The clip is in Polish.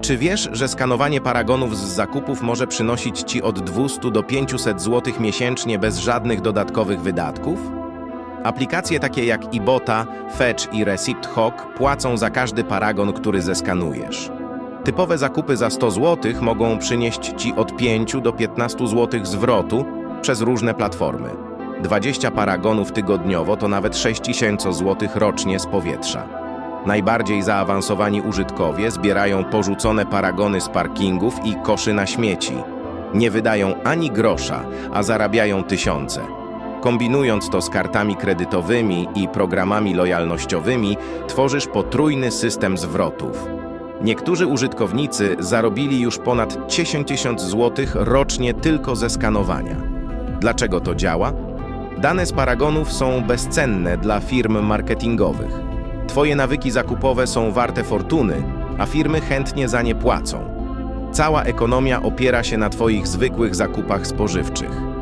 Czy wiesz, że skanowanie paragonów z zakupów może przynosić Ci od 200 do 500 zł miesięcznie bez żadnych dodatkowych wydatków? Aplikacje takie jak Ibota, Fetch i Receipt Hawk płacą za każdy paragon, który zeskanujesz. Typowe zakupy za 100 zł mogą przynieść Ci od 5 do 15 zł zwrotu przez różne platformy. 20 paragonów tygodniowo to nawet 6000 zł rocznie z powietrza. Najbardziej zaawansowani użytkowie zbierają porzucone paragony z parkingów i koszy na śmieci. Nie wydają ani grosza, a zarabiają tysiące. Kombinując to z kartami kredytowymi i programami lojalnościowymi, tworzysz potrójny system zwrotów. Niektórzy użytkownicy zarobili już ponad 10 tysięcy złotych rocznie tylko ze skanowania. Dlaczego to działa? Dane z paragonów są bezcenne dla firm marketingowych. Twoje nawyki zakupowe są warte fortuny, a firmy chętnie za nie płacą. Cała ekonomia opiera się na Twoich zwykłych zakupach spożywczych.